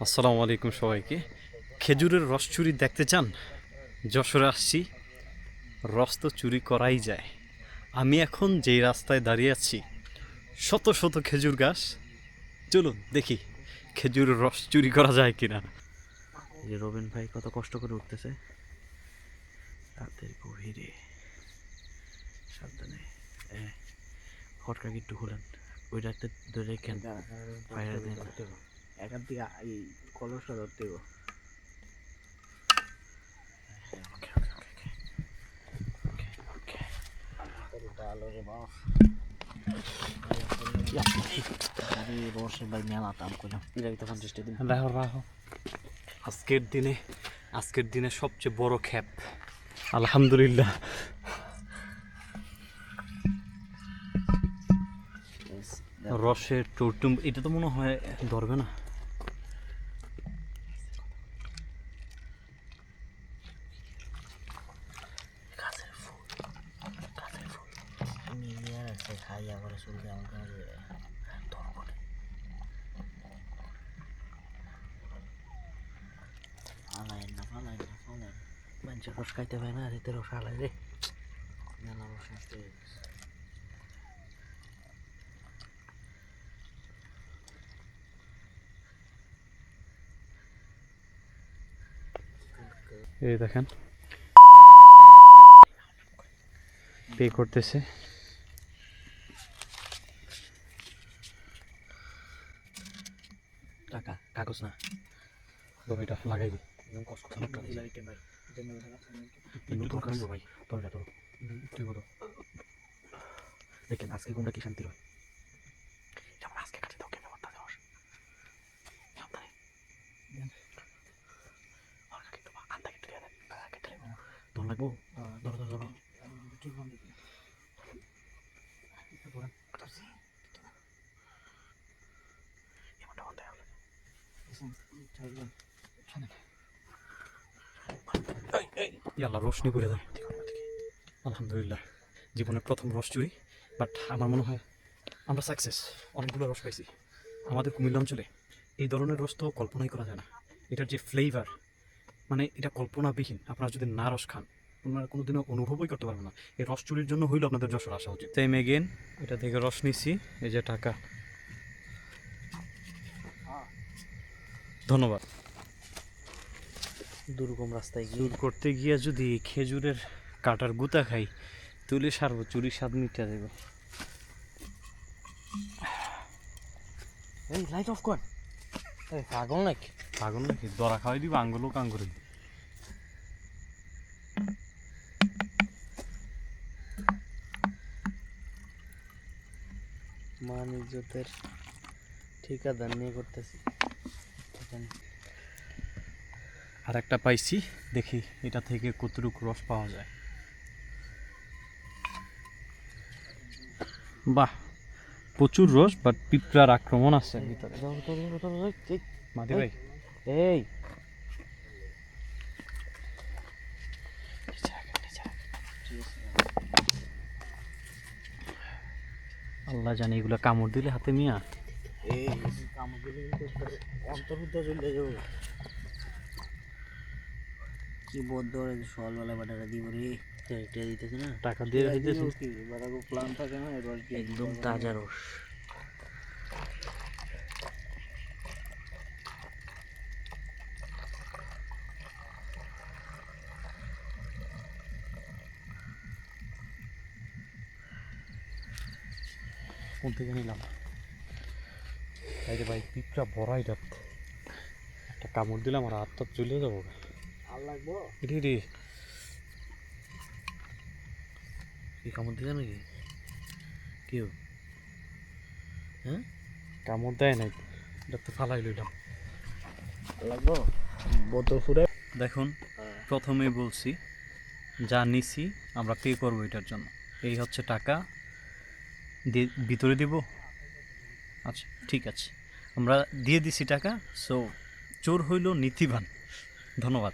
আসসালামু আলাইকুম সবাইকে। খেজুরের রস চুরি দেখতে চান? যশোরে আসছি। রস তো চুরি করাই যায়। আমি এখন যেই রাস্তায় দাঁড়িয়ে আছি শত শত খেজুর গাছ। চলুন দেখি খেজুরের রস চুরি করা যায় কিনা। এই যে রবিন ভাই কত কষ্ট করে উঠতেছে। রাতের গভীরে। সাবধানে। এ, হটকাকে একটু খুলেন। ওই রাতে ধরে রেখেন। ফায়ার দেন। এখান থেকে এই কলসটা ধরতে হবে। রে মেলা দাম করলাম এটাকে তো পঞ্চাশটা দিন রাহো রাহো আজকের দিনে আজকের দিনে সবচেয়ে বড় খ্যাপ। আলহামদুলিল্লাহ। রসের টুরটুম, এটা তো মনে হয় ধরবে না? চলতে আমাকে ধর করে ফালাই না ফালাই না ফালাই মানুষের রস খাইতে পারে না রেতে রস হালাই রে মেলা রস নষ্ট এই দেখেন। পে করতেছে। টাকা কাগজ না। তো এটা লাগাই দিই একদম কষ্ট ভাই ভাই তোর তোর তুই বলো। দেখেন আজকে কোনটা কি শান্তি হয়? যেমন আজকে কাটে দাও কেন দেওয়ার সাবধানে। লাগবো? ধরো ধরো ধরো এমনটা বন্ধ হয়ে আল্লাহ রোশনি করে দেয় আলহামদুলিল্লাহ, জীবনের প্রথম রস চুরি বাট আমার মনে হয় আমরা সাকসেস অনেকগুলো রস পাইছি। আমাদের কুমিল্লা অঞ্চলে এই ধরনের রস তো কল্পনাই করা যায় না। এটার যে ফ্লেভার মানে এটা কল্পনাবিহীন। আপনারা যদি না রস খান, আপনারা কোনোদিনও অনুভবই করতে পারবেন না। এই রস চুরির জন্য হইল আপনাদের যশোর আসা উচিত। সেম এগেন এটা থেকে রস নিছি, এই যে টাকা। ধন্যবাদ। দুর্গম রাস্তায় চুর করতে গিয়ে যদি খেজুরের কাটার গুতা খাই তুলে সারবো চুরি স্বাদ মিটা দেবো এই লাইট অফ কর। এই পাগল নাকি? পাগল নাকি? দরা খাওয়াই দিব আঙ্গুলও কাঙ্গুরে মান ইজ্জতের ঠিকাদার নিয়ে করতেছি। আর একটা পাইছি দেখি এটা থেকে কতটুকু রস পাওয়া যায়। বাহ প্রচুর রস বাট পিঁপড়ার আক্রমণ আছে ভিতরে। মাদি ভাই। এই। আল্লাহ জানি এগুলো কামড় দিলে হাতে মিয়া। এই কামগুলি কিন্তু অন্তর্ভুক্ত চলে যাব কি বদ্ধ সকালবেলা বাটাটা দিব রে এটা দিতেছে না টাকা দিয়ে দিতেছি কি প্ল্যান থাকে না এবার কি একদম তাজা রস। কোন থেকে নিলাম? তাইলে ভাই পিঁপড়া বড় এটা একটা কামড় দিলাম আর হাত চলে যাব। আর লাগবো? রে রে। কি কামড় দিছে নাকি? কি হলো? হ্যাঁ? কামড় দেয় নাই। এটা তো ফালাই লইলাম। লাগবো? বোতল ফুরে দেখুন প্রথমে বলছি যা নিছি আমরা পে করব এটার জন্য। এই হচ্ছে টাকা। ভিতরে দিব। আচ্ছা ঠিক আছে। আমরা দিয়ে দিছি টাকা সো চোর হইল নীতিবান। ধন্যবাদ।